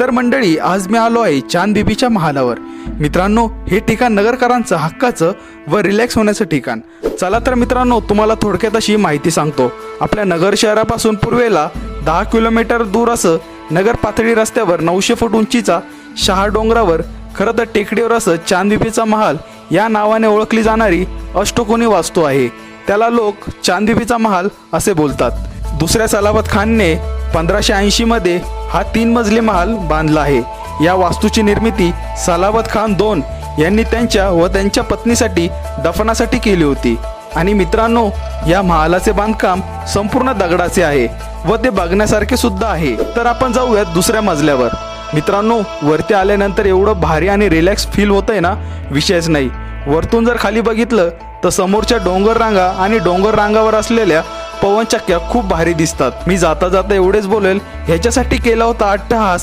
तर मंडळी आज मी आलो आहे चांद बीबीच्या महालावर. मित्रांनो हे ठिकाण नगरकरांचं हक्काचं व रिलॅक्स होण्याचं ठिकाण. चला तर मित्रांनो तुम्हाला थोडक्यात अशी माहिती सांगतो. आपल्या नगर शहरापासून पूर्वेला दहा किलोमीटर दूर असं नगर पातळी रस्त्यावर नऊशे फूट उंचीचा शहा डोंगरावर खरं तर टेकडीवर असं चांदबिबीचा महाल या नावाने ओळखली जाणारी अष्टकोनी वास्तू आहे. त्याला लोक चांदबिबीचा महाल असे बोलतात. दुसऱ्या सलाबत खानने पंधराशे ऐंशीमध्ये हा तीन मजली महाल बांधला आहे. या वास्तूची निर्मिती सलावत खान दोन यांनी त्यांच्या व त्यांच्या पत्नीसाठी दफनासाठी केली होती. आणि मित्रांनो या महालाचे बांधकाम संपूर्ण दगडाचे आहे व ते बघण्यासारखे सुद्धा आहे. तर आपण जाऊयात दुसऱ्या मजल्यावर. मित्रांनो वरती आल्यानंतर एवढं भारी आणि रिलॅक्स फील होतंय ना? विषयच नाही. वरतून जर खाली बघितलं तर समोरच्या डोंगर रांगा आणि डोंगर रांगावर असलेल्या पवनचक्क्या खूप भारी दिसतात. मी जाता जाता एवढेच बोलेल ह्याच्यासाठी केला होता अट्टहास.